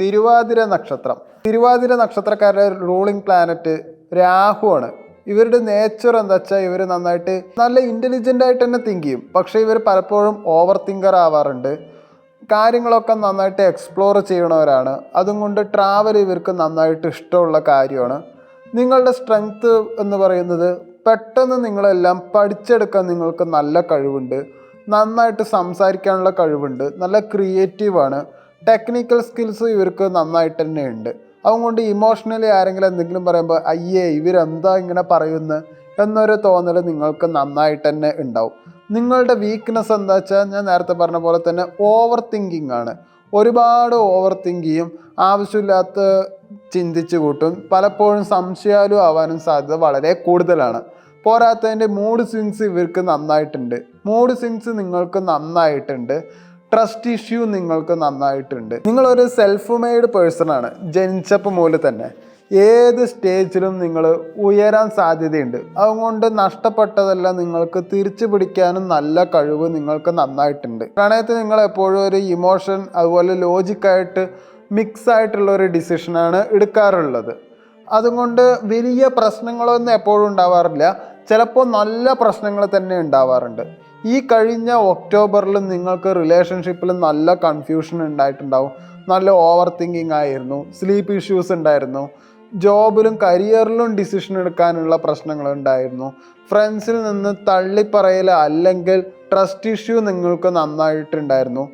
തിരുവാതിര നക്ഷത്രം. തിരുവാതിര നക്ഷത്രക്കാരുടെ ruling planet രാഹുവാണ് ഇവരുടെ നേച്ചർ എന്താ വെച്ചാൽ ഇവർ നന്നായിട്ട് നല്ല ഇന്റലിജന്റ് ആയിട്ട് തന്നെ തിങ്ക് ചെയ്യും. പക്ഷേ ഇവർ പലപ്പോഴും ഓവർ തിങ്കർ ആവാറുണ്ട്. കാര്യങ്ങളൊക്കെ നന്നായിട്ട് എക്സ്പ്ലോർ ചെയ്യണവരാണ്. അതും കൊണ്ട് ട്രാവൽ ഇവർക്ക് നന്നായിട്ട് ഇഷ്ടമുള്ള കാര്യമാണ്. നിങ്ങളുടെ സ്ട്രെങ്ത് എന്ന് പറയുന്നത് പെട്ടെന്ന് നിങ്ങളെല്ലാം പഠിച്ചെടുക്കാൻ നിങ്ങൾക്ക് നല്ല കഴിവുണ്ട്. നന്നായിട്ട് സംസാരിക്കാനുള്ള കഴിവുണ്ട്. നല്ല ക്രിയേറ്റീവാണ് ടെക്നിക്കൽ സ്കിൽസ് ഇവർക്ക് നന്നായിട്ട് തന്നെ ഉണ്ട്. അതുകൊണ്ട് ഇമോഷണലി ആരെങ്കിലും എന്തെങ്കിലും പറയുമ്പോൾ അയ്യേ ഇവരെന്താ ഇങ്ങനെ പറയുന്നത് എന്നൊരു തോന്നൽ നിങ്ങൾക്ക് നന്നായിട്ട് തന്നെ ഉണ്ടാവും. നിങ്ങളുടെ വീക്ക്നെസ് എന്താ വെച്ചാൽ ഞാൻ നേരത്തെ പറഞ്ഞ പോലെ തന്നെ ഓവർ തിങ്കിങ് ആണ്. ഒരുപാട് ഓവർ തിങ്ക് ചെയ്യും ആവശ്യമില്ലാത്ത ചിന്തിച്ചു കൂട്ടും. പലപ്പോഴും സംശയാലും ആവാനും സാധ്യത വളരെ കൂടുതലാണ്. പോരാത്തതിന്റെ മൂഡ് സ്വിങ്സ് ഇവർക്ക് നന്നായിട്ടുണ്ട്. മൂഡ് സ്വിങ്സ് നിങ്ങൾക്ക് നന്നായിട്ടുണ്ട്. ട്രസ്റ്റ് ഇഷ്യൂ നിങ്ങൾക്ക് നന്നായിട്ടുണ്ട്. നിങ്ങളൊരു സെൽഫ് മെയ്ഡ് പേഴ്സണാണ് ജനിച്ചപ്പോൾ മുതൽ തന്നെ. ഏത് സ്റ്റേജിലും നിങ്ങൾ ഉയരാൻ സാധ്യതയുണ്ട്. അതുകൊണ്ട് നഷ്ടപ്പെട്ടതെല്ലാം നിങ്ങൾക്ക് തിരിച്ചു പിടിക്കാനും നല്ല കഴിവ് നിങ്ങൾക്ക് നന്നായിട്ടുണ്ട്. പ്രണയത്തിൽ നിങ്ങൾ എപ്പോഴും ഒരു ഇമോഷൻ അതുപോലെ ലോജിക്കായിട്ട് മിക്സ് ആയിട്ടുള്ള ഒരു ഡിസിഷനാണ് എടുക്കാറുള്ളത്. അതുകൊണ്ട് വലിയ പ്രശ്നങ്ങളൊന്നും എപ്പോഴും ഉണ്ടാവാറില്ല. ചിലപ്പോൾ നല്ല പ്രശ്നങ്ങൾ തന്നെ ഉണ്ടാവാറുണ്ട്. ഈ കഴിഞ്ഞ ഒക്ടോബറിൽ നിങ്ങൾക്ക് റിലേഷൻഷിപ്പിൽ നല്ല കൺഫ്യൂഷൻ ഉണ്ടായിട്ടുണ്ടാവും. നല്ല ഓവർ തിങ്കിങ് ആയിരുന്നു. സ്ലീപ്പ് ഇഷ്യൂസ് ഉണ്ടായിരുന്നു. ജോബിലും കരിയറിലും ഡിസിഷൻ എടുക്കാനുള്ള പ്രശ്നങ്ങൾ ഉണ്ടായിരുന്നു. ഫ്രണ്ട്സിൽ നിന്ന് തള്ളിപ്പറയൽ അല്ലെങ്കിൽ ട്രസ്റ്റ് ഇഷ്യൂ നിങ്ങൾക്ക് നന്നായിട്ടുണ്ടായിരുന്നു.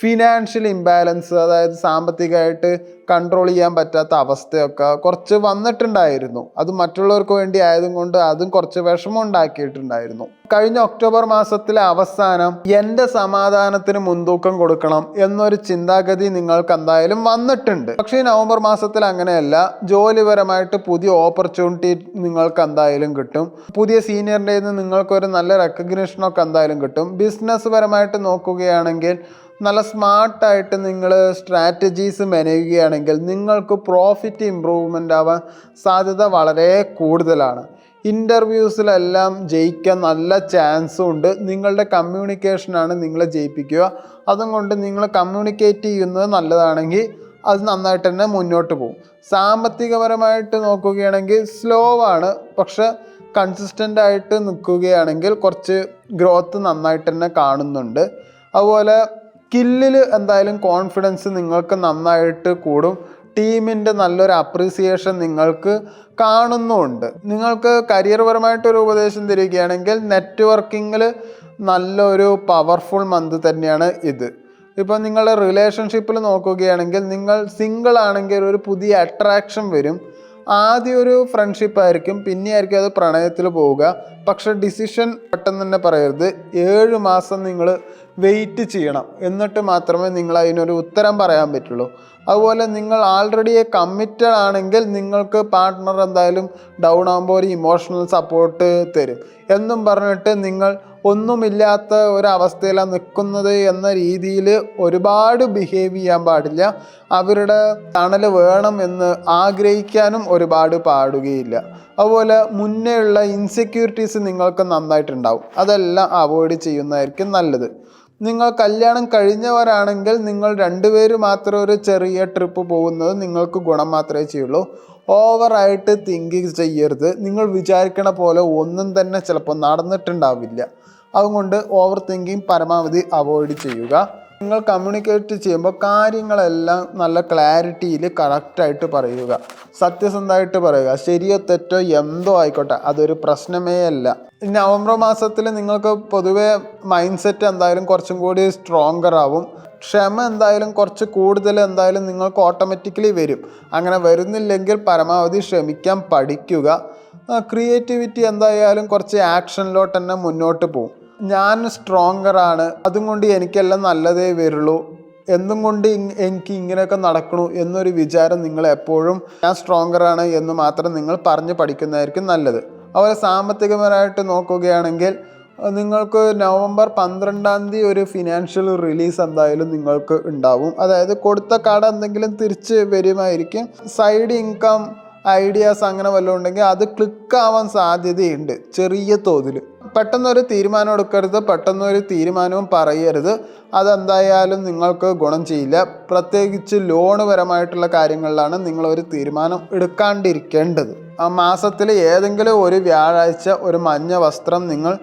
ഫിനാൻഷ്യൽ ഇംബാലൻസ് അതായത് സാമ്പത്തികമായിട്ട് കൺട്രോൾ ചെയ്യാൻ പറ്റാത്ത അവസ്ഥയൊക്കെ കുറച്ച് വന്നിട്ടുണ്ടായിരുന്നു. അത് മറ്റുള്ളവർക്ക് വേണ്ടി ആയതും കൊണ്ട് അതും കുറച്ച് വിഷമം ഉണ്ടാക്കിയിട്ടുണ്ടായിരുന്നു. കഴിഞ്ഞ ഒക്ടോബർ മാസത്തിലെ അവസാനം എന്റെ സമാധാനത്തിന് മുൻതൂക്കം കൊടുക്കണം എന്നൊരു ചിന്താഗതി നിങ്ങൾക്ക് എന്തായാലും വന്നിട്ടുണ്ട്. പക്ഷേ നവംബർ മാസത്തിൽ അങ്ങനെയല്ല. ജോലിപരമായിട്ട് പുതിയ ഓപ്പർച്യൂണിറ്റി നിങ്ങൾക്ക് എന്തായാലും കിട്ടും. പുതിയ സീനിയറിന്റെ നിന്ന് നിങ്ങൾക്കൊരു നല്ല റെക്കഗ്നേഷനൊക്കെ എന്തായാലും കിട്ടും. ബിസിനസ് പരമായിട്ട് നോക്കുകയാണെങ്കിൽ നല്ല സ്മാർട്ടായിട്ട് നിങ്ങൾ സ്ട്രാറ്റജീസ് മെനയുകയാണെങ്കിൽ നിങ്ങൾക്ക് പ്രോഫിറ്റ് ഇമ്പ്രൂവ്മെന്റ് ആവാൻ സാധ്യത വളരെ കൂടുതലാണ്. ഇന്റർവ്യൂസിലെല്ലാം ജയിക്കാൻ നല്ല ചാൻസും ഉണ്ട്. നിങ്ങളുടെ കമ്മ്യൂണിക്കേഷനാണ് നിങ്ങളെ ജയിപ്പിക്കുക. അതുകൊണ്ട് നിങ്ങൾ കമ്മ്യൂണിക്കേറ്റ് ചെയ്യുന്നത് നല്ലതാണെങ്കിൽ അത് നന്നായിട്ട് തന്നെ മുന്നോട്ട് പോകും. സാമ്പത്തികപരമായിട്ട് നോക്കുകയാണെങ്കിൽ സ്ലോ ആണ്. പക്ഷെ കൺസിസ്റ്റന്റ് ആയിട്ട് നിൽക്കുകയാണെങ്കിൽ കുറച്ച് ഗ്രോത്ത് നന്നായിട്ട് തന്നെ കാണുന്നുണ്ട്. അതുപോലെ സ്കില്ലിൽ എന്തായാലും കോൺഫിഡൻസ് നിങ്ങൾക്ക് നന്നായിട്ട് കൂടും. ടീമിന്റെ നല്ലൊരു അപ്രീസിയേഷൻ നിങ്ങൾക്ക് കാണുന്നുമുണ്ട്. നിങ്ങൾക്ക് കരിയർ പരമായിട്ടൊരു ഉപദേശം തരികയാണെങ്കിൽ നെറ്റ്വർക്കിങ്ങിൽ നല്ലൊരു പവർഫുൾ മന്ത് തന്നെയാണ് ഇത്. ഇപ്പോൾ നിങ്ങളുടെ റിലേഷൻഷിപ്പിൽ നോക്കുകയാണെങ്കിൽ നിങ്ങൾ സിംഗിൾ ആണെങ്കിൽ ഒരു പുതിയ അട്രാക്ഷൻ വരും. ആദ്യം ഒരു ഫ്രണ്ട്ഷിപ്പ് ആയിരിക്കും പിന്നെ ആയിരിക്കും അത് പ്രണയത്തിൽ പോവുക. പക്ഷെ ഡിസിഷൻ പെട്ടെന്ന് തന്നെ പറയരുത്. ഏഴ് മാസം നിങ്ങൾ വെയിറ്റ് ചെയ്യണം. എന്നിട്ട് മാത്രമേ നിങ്ങൾ അതിനൊരു ഉത്തരം പറയാൻ പറ്റുള്ളൂ. അതുപോലെ നിങ്ങൾ ആൾറെഡി കമ്മിറ്റഡ് ആണെങ്കിൽ നിങ്ങൾക്ക് പാർട്ട്ണർ എന്തായാലും ഡൗൺ ആകുമ്പോൾ ഒരു ഇമോഷണൽ സപ്പോർട്ട് തരും. എന്നും പറഞ്ഞിട്ട് നിങ്ങൾ ഒന്നുമില്ലാത്ത ഒരവസ്ഥയിലാണ് നിൽക്കുന്നത് എന്ന രീതിയിൽ ഒരുപാട് ബിഹേവ് ചെയ്യാൻ പാടില്ല. അവരുടെ തണൽ വേണം എന്ന് ആഗ്രഹിക്കാനും ഒരുപാട് പാടുകയില്ല. അതുപോലെ മുന്നേ ഉള്ള ഇൻസെക്യൂരിറ്റീസ് നിങ്ങൾക്ക് നന്നായിട്ടുണ്ടാവും. അതെല്ലാം അവോയ്ഡ് ചെയ്യുന്നതായിരിക്കും നല്ലത്. നിങ്ങൾ കല്യാണം കഴിഞ്ഞവരാണെങ്കിൽ നിങ്ങൾ രണ്ടുപേര് മാത്രം ഒരു ചെറിയ ട്രിപ്പ് പോകുന്നത് നിങ്ങൾക്ക് ഗുണം മാത്രമേ ചെയ്യുള്ളൂ. ഓവറായിട്ട് തിങ്കിങ് ചെയ്യരുത്. നിങ്ങൾ വിചാരിക്കണ പോലെ ഒന്നും തന്നെ ചിലപ്പോൾ നടന്നിട്ടുണ്ടാവില്ല. അതുകൊണ്ട് ഓവർ തിങ്കിങ് പരമാവധി അവോയ്ഡ് ചെയ്യുക. നിങ്ങൾ കമ്മ്യൂണിക്കേറ്റ് ചെയ്യുമ്പോൾ കാര്യങ്ങളെല്ലാം നല്ല ക്ലാരിറ്റിയിൽ കറക്റ്റായിട്ട് പറയുക. സത്യസന്ധമായിട്ട് പറയുക. ശരിയോ തെറ്റോ എന്തോ ആയിക്കോട്ടെ അതൊരു പ്രശ്നമേ അല്ല. നവംബർ മാസത്തിൽ നിങ്ങൾക്ക് പൊതുവേ മൈൻഡ് സെറ്റ് എന്തായാലും കുറച്ചും കൂടി സ്ട്രോങ്കർ ആവും. ക്ഷമ എന്തായാലും കുറച്ച് കൂടുതൽ എന്തായാലും നിങ്ങൾക്ക് ഓട്ടോമാറ്റിക്കലി വരും. അങ്ങനെ വരുന്നില്ലെങ്കിൽ പരമാവധി ക്ഷമിക്കാൻ പഠിക്കുക. ക്രിയേറ്റിവിറ്റി എന്തായാലും കുറച്ച് ആക്ഷനിലോട്ട് തന്നെ മുന്നോട്ട് പോകും ഞാൻ സ്ട്രോങ്ങർ ആണ്. അതും കൊണ്ട് എനിക്കെല്ലാം നല്ലതേ വരുള്ളൂ. എന്നും കൊണ്ട് എനിക്ക് ഇങ്ങനെയൊക്കെ നടക്കണു എന്നൊരു വിചാരം നിങ്ങൾ എപ്പോഴും ഞാൻ സ്ട്രോങ്ങർ ആണ് എന്ന് മാത്രം നിങ്ങൾ പറഞ്ഞ് പഠിക്കുന്നതായിരിക്കും നല്ലത്. അതുപോലെ സാമ്പത്തികപരമായിട്ട് നോക്കുകയാണെങ്കിൽ നിങ്ങൾക്ക് നവംബർ പന്ത്രണ്ടാം തീയതി ഒരു ഫിനാൻഷ്യൽ റിലീസ് എന്തായാലും നിങ്ങൾക്ക് ഉണ്ടാവും. അതായത് കൊടുത്ത കട എന്തെങ്കിലും തിരിച്ച് വരുമായിരിക്കും. സൈഡ് ഇൻകം ഐഡിയാസ് അങ്ങനെ വല്ലതും ഉണ്ടെങ്കിൽ അത് ക്ലിക്ക് ആവാൻ സാധ്യതയുണ്ട് ചെറിയ തോതിൽ. പെട്ടെന്നൊരു തീരുമാനം എടുക്കരുത് പെട്ടെന്നൊരു തീരുമാനവും പറയരുത്. അതെന്തായാലും നിങ്ങൾക്ക് ഗുണം ചെയ്യില്ല. പ്രത്യേകിച്ച് ലോണ് പരമായിട്ടുള്ള കാര്യങ്ങളിലാണ് നിങ്ങളൊരു തീരുമാനം എടുക്കാണ്ടിരിക്കേണ്ടത്. മാസത്തിൽ ഏതെങ്കിലും ഒരു വ്യാഴാഴ്ച ഒരു മഞ്ഞ വസ്ത്രം നിങ്ങൾ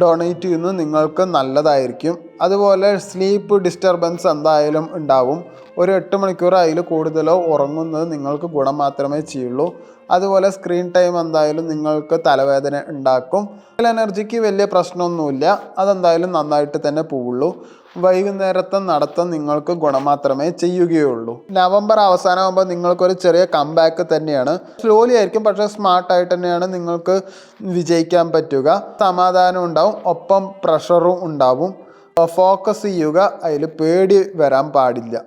ഡൊണേറ്റ് ചെയ്യുന്നത് നിങ്ങൾക്ക് നല്ലതായിരിക്കും. അതുപോലെ സ്ലീപ്പ് ഡിസ്റ്റർബൻസ് എന്തായാലും ഉണ്ടാവും. ഒരു എട്ട് മണിക്കൂർ അതിൽ കൂടുതലോ ഉറങ്ങുന്നത് നിങ്ങൾക്ക് ഗുണം മാത്രമേ ചെയ്യുള്ളൂ. അതുപോലെ സ്ക്രീൻ ടൈം എന്തായാലും നിങ്ങൾക്ക് തലവേദന ഉണ്ടാക്കും. എനർജിക്ക് വലിയ പ്രശ്നമൊന്നുമില്ല. അതെന്തായാലും നന്നായിട്ട് തന്നെ പോവുള്ളൂ. വൈകുന്നേരത്തെ നടത്തം നിങ്ങൾക്ക് ഗുണം മാത്രമേ ചെയ്യുകയുള്ളൂ. നവംബർ അവസാനമാകുമ്പോൾ നിങ്ങൾക്കൊരു ചെറിയ കംബാക്ക് തന്നെയാണ്. സ്ലോലി ആയിരിക്കും പക്ഷേ സ്മാർട്ടായിട്ട് തന്നെയാണ് നിങ്ങൾക്ക് വിജയിക്കാൻ പറ്റുക. സമാധാനം ഉണ്ടാവും ഒപ്പം പ്രഷറും ഉണ്ടാവും. ഫോക്കസ് ചെയ്യുക അതിൽ പേടി വരാൻ പാടില്ല.